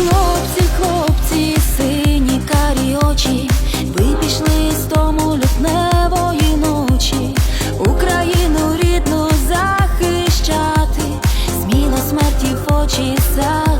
Хлопці, хлопці, сині карі очі, ви пішли з тому лютневої ночі, Україну рідну захищати, сміло смерті в очі заглядати.